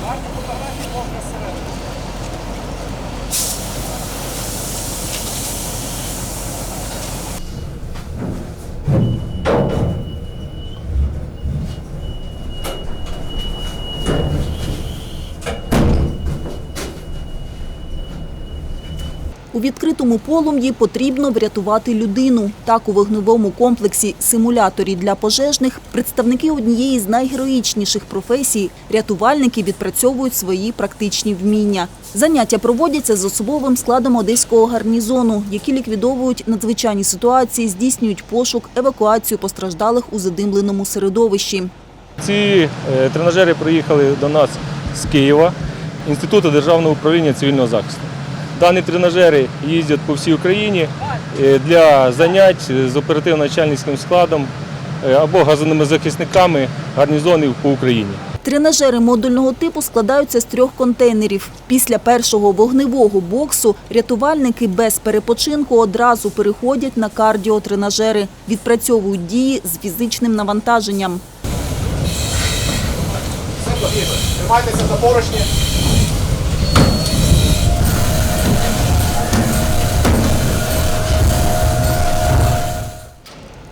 Давайте покажемо покази. У відкритому полум'ї потрібно врятувати людину. Так у вогневому комплексі симуляторі для пожежних представники однієї з найгероїчніших професій рятувальники відпрацьовують свої практичні вміння. Заняття проводяться з особовим складом одеського гарнізону, які ліквідовують надзвичайні ситуації, здійснюють пошук, евакуацію постраждалих у задимленому середовищі. Ці е, тренажери приїхали до нас з Києва, Інституту державного управління цивільного захисту. Дані тренажери їздять по всій Україні е, для занять з оперативно-начальницьким складом е, або газовими захисниками гарнізонів по Україні. Тренажери модульного типу складаються з трьох контейнерів. Після першого вогневого боксу рятувальники без перепочинку одразу переходять на кардіотренажери, відпрацьовують дії з фізичним навантаженням. Тримайтеся за поручні.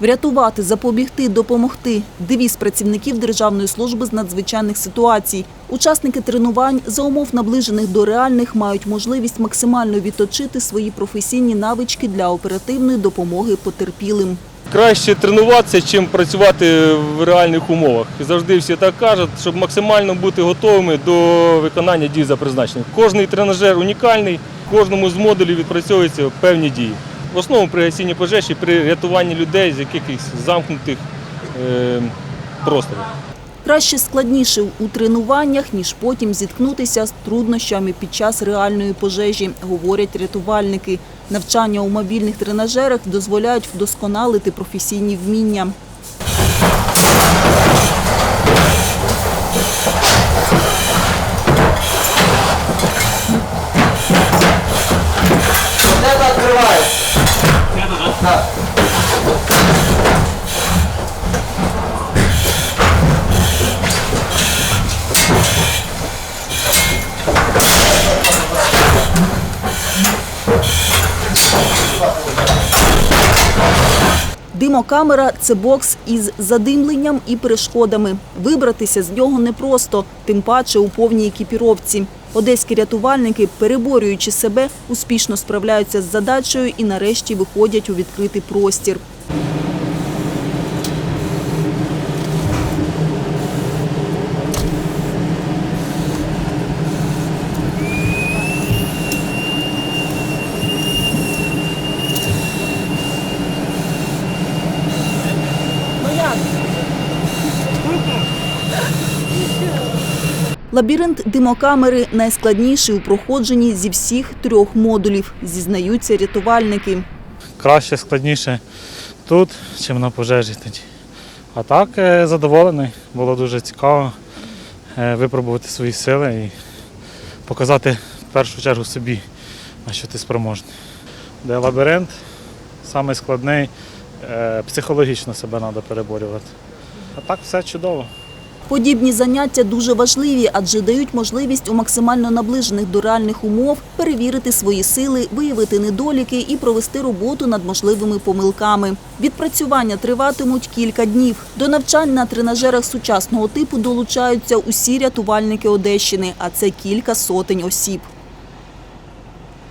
Врятувати, запобігти, допомогти – девіз працівників Державної служби з надзвичайних ситуацій. Учасники тренувань за умов наближених до реальних мають можливість максимально відточити свої професійні навички для оперативної допомоги потерпілим. Краще тренуватися, чим працювати в реальних умовах. Завжди всі так кажуть, щоб максимально бути готовими до виконання дій за призначенням. Кожний тренажер унікальний, кожному з модулів відпрацьовуються певні дії. В основному при гасінні пожежі, при рятуванні людей з якихось замкнутих е, просторів. Краще складніше у тренуваннях, ніж потім зіткнутися з труднощами під час реальної пожежі, говорять рятувальники. Навчання у мобільних тренажерах дозволяють вдосконалити професійні вміння. 감사합니다. Димокамера – це бокс із задимленням і перешкодами. Вибратися з нього непросто, тим паче у повній екіпіровці. Одеські рятувальники, переборюючи себе, успішно справляються з задачею і нарешті виходять у відкритий простір. Лабіринт димокамери найскладніший у проходженні зі всіх трьох модулів, зізнаються рятувальники. краще, складніше тут, чим на пожежі тоді. А так е, задоволений, було дуже цікаво е, випробувати свої сили і показати в першу чергу собі, на що ти спроможний. Де лабіринт, самий складний, е, психологічно себе треба переборювати. А так все чудово. Подібні заняття дуже важливі, адже дають можливість у максимально наближених до реальних умов перевірити свої сили, виявити недоліки і провести роботу над можливими помилками. Відпрацювання триватимуть кілька днів. До навчань на тренажерах сучасного типу долучаються усі рятувальники Одещини, а це кілька сотень осіб.